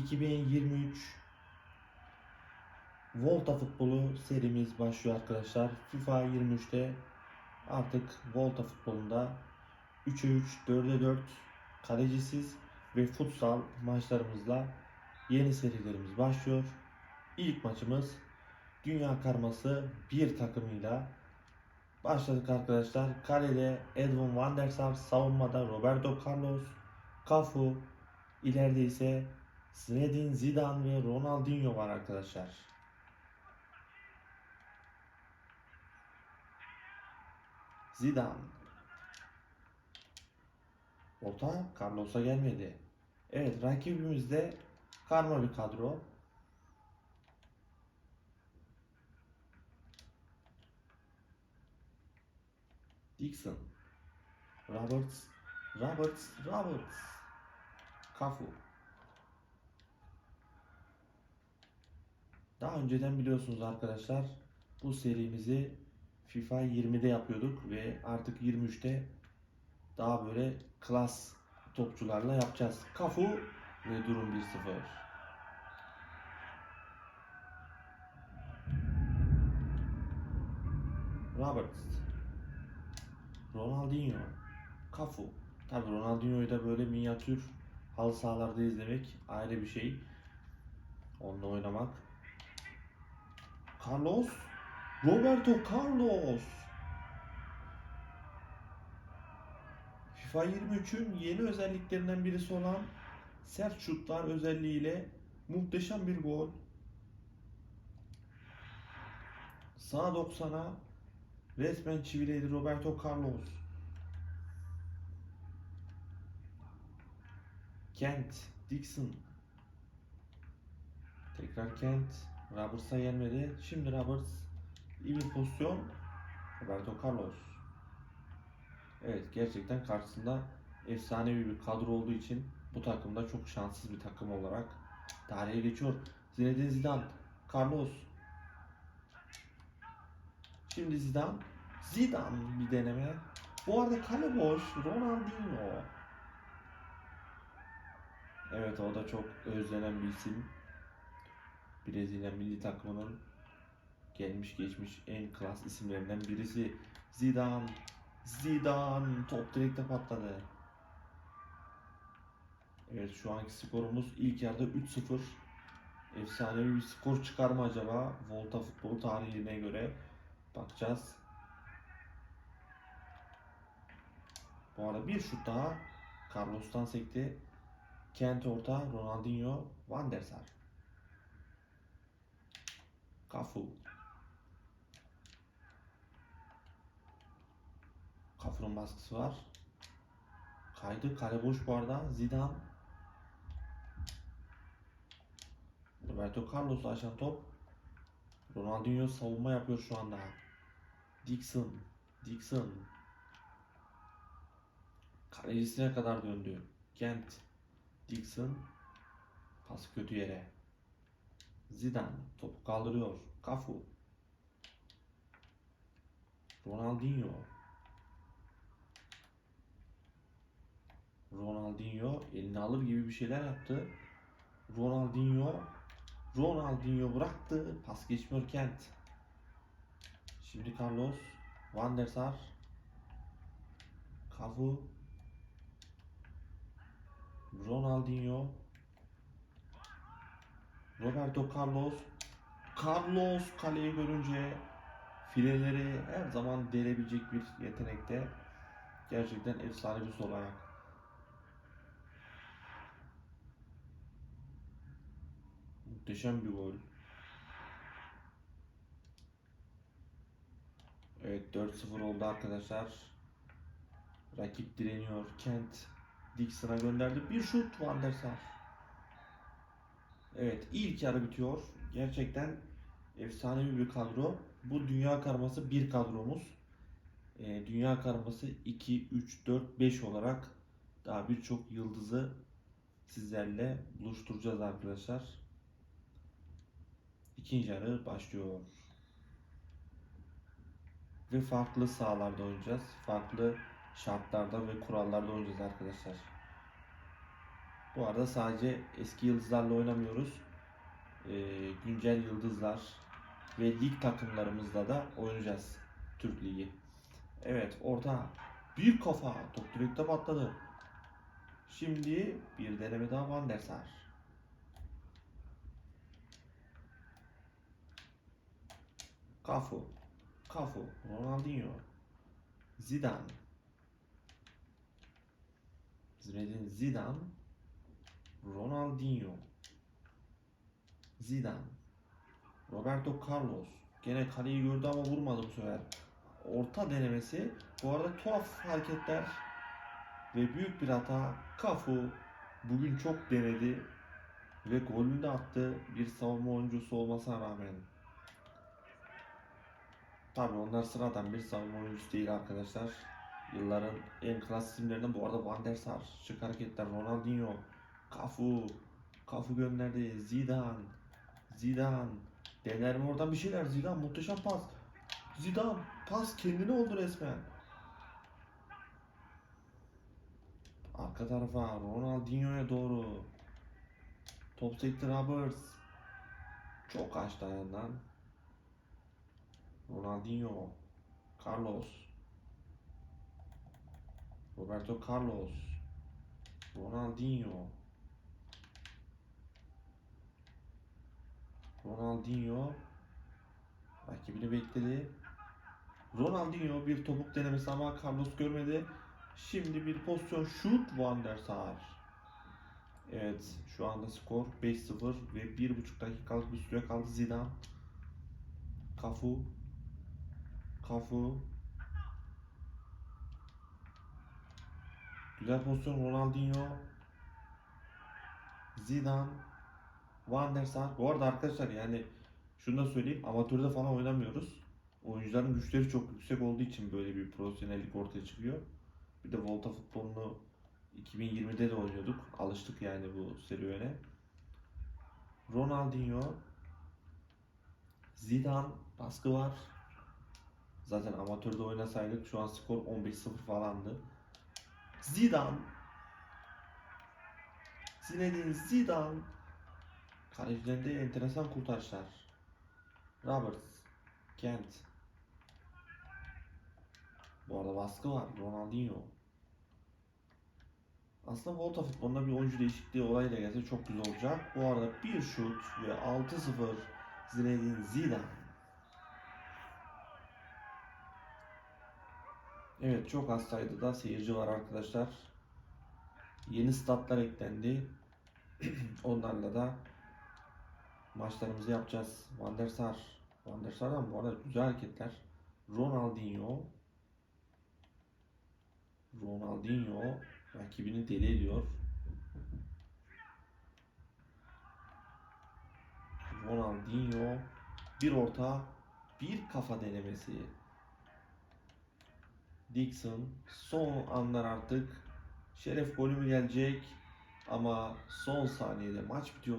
2023 Volta futbolu serimiz başlıyor arkadaşlar. FIFA 23'te artık Volta futbolunda 3'e 3, 4'e 4 kalecisiz ve futsal maçlarımızla yeni serilerimiz başlıyor. İlk maçımız Dünya Karması bir takımıyla başladık arkadaşlar. Kalede Edwin van der Sar, savunmada Roberto Carlos, Cafu, ileride ise Zinedine Zidane ve Ronaldinho var arkadaşlar. Zidane. Orta Carlos'a gelmedi. Evet rakibimiz de karma bir kadro. Dixon. Roberts. Roberts. Roberts. Cafu. Daha önceden biliyorsunuz arkadaşlar bu serimizi FIFA 20'de yapıyorduk ve artık 23'te daha böyle klas topçularla yapacağız. Cafu ve durum 1-0. Roberts. Ronaldinho. Cafu. Tabi Ronaldinho'yu da böyle minyatür halı sahalarda izlemek ayrı bir şey. Onunla oynamak. Carlos. Roberto Carlos. FIFA 23'ün yeni özelliklerinden birisi olan sert şutlar özelliğiyle muhteşem bir gol. Sağ 90'a resmen çiviledi Roberto Carlos. Kent, Dixon. Tekrar Kent. Roberts'a gelmedi. Şimdi Roberts iyi bir pozisyon. Roberto Carlos. Evet gerçekten karşısında efsanevi bir kadro olduğu için bu takımda çok şanssız bir takım olarak tarihe geçiyor. Zinedine Zidane, Carlos. Şimdi Zidane. Zidane bir deneme. Bu arada kale boş. Ronaldinho. Evet o da çok özlenen bir isim. Brezilya milli takımının gelmiş geçmiş en klas isimlerinden birisi. Zidane. Zidane top direkte patladı. Evet şu anki skorumuz ilk yarıda 3-0. Efsanevi bir skor çıkar mı acaba? Volta futbol tarihine göre bakacağız. Bu arada bir şut daha Carlos'tan sekti. Kent orta, Ronaldinho, Van der Sar. Cafu. Cafu'nun baskısı var. Kaydı. Kale boş bu arada. Zidane. Roberto Carlos açan top. Ronaldinho savunma yapıyor şu anda. Dixon. Dixon. Kalecisine kadar döndü. Kent. Dixon. Pas kötü yere. Zidane topu kaldırıyor. Cafu. Ronaldinho. Ronaldinho elini alır gibi bir şeyler yaptı. Ronaldinho Ronaldinho bıraktı. Pas geçmiyor Kent. Şimdi Carlos Van der Sar Cafu Ronaldinho Roberto Carlos Carlos kaleyi görünce fileleri her zaman delebilecek bir yetenekte. Gerçekten efsane bir sol ayak. Muhteşem bir gol. Evet 4-0 oldu arkadaşlar. Rakip direniyor. Kent Dixon'a gönderdi. Bir şut Van der Sar. Evet ilk yarı bitiyor. Gerçekten efsanevi bir kadro. Bu dünya karması bir kadromuz. Ee, dünya karması 2, 3, 4, 5 olarak daha birçok yıldızı sizlerle buluşturacağız arkadaşlar. İkinci yarı başlıyor. Ve farklı sahalarda oynayacağız. Farklı şartlarda ve kurallarda oynayacağız arkadaşlar. Bu arada sadece eski yıldızlarla oynamıyoruz. Ee, güncel yıldızlar ve lig takımlarımızla da oynayacağız. Türk Ligi. Evet orta bir kafa top direkte patladı. Şimdi bir deneme daha Van der Sar. Cafu. Cafu. Ronaldinho. Zidane. Zinedine Zidane. Ronaldinho. Zidane. Roberto Carlos. Gene kaleyi gördü ama vurmadı bu sefer. Orta denemesi. Bu arada tuhaf hareketler ve büyük bir hata. Cafu bugün çok denedi ve golünü de attı bir savunma oyuncusu olmasına rağmen. Tabi onlar sıradan bir savunma oyuncusu değil arkadaşlar. Yılların en klas isimlerinden bu arada Van der Sar, şık hareketler, Ronaldinho, Cafu, Cafu gönderdi, Zidane, Zidane, dener mi oradan bir şeyler, Zidane muhteşem pas, Zidane pas kendine oldu resmen. Arka tarafa Ronaldinho'ya doğru. Top sekti Roberts. Çok açtı ayağından. Ronaldinho. Carlos. Roberto Carlos. Ronaldinho. Ronaldinho rakibini bekledi. Ronaldinho bir topuk denemesi ama Carlos görmedi. Şimdi bir pozisyon şut Van der Sar. Evet şu anda skor 5-0 ve 1,5 dakikalık bir süre kaldı Zidane. Cafu. Cafu. Güzel pozisyon Ronaldinho. Zidane. Van der Sar. Bu arada arkadaşlar yani şunu da söyleyeyim amatörde falan oynamıyoruz. Oyuncuların güçleri çok yüksek olduğu için böyle bir profesyonellik ortaya çıkıyor. Bir de Volta futbolunu 2020'de de oynuyorduk. Alıştık yani bu serüvene. Ronaldinho, Zidane baskı var. Zaten amatörde oynasaydık şu an skor 15-0 falandı. Zidane Zinedine Zidane Kalecilerinde enteresan kurtarışlar. Roberts Kent Bu arada baskı var. Ronaldinho aslında Volta futbolunda bir oyuncu değişikliği olayla gelse çok güzel olacak. Bu arada bir şut ve 6-0 Zinedine Zidane. Evet çok az sayıda seyirci var arkadaşlar. Yeni statlar eklendi. Onlarla da maçlarımızı yapacağız. Van der Sar. Van der Sar'dan bu arada güzel hareketler. Ronaldinho. Ronaldinho rakibini deli ediyor. Ronaldinho bir orta bir kafa denemesi. Dixon son anlar artık şeref golü mü gelecek ama son saniyede maç bitiyor.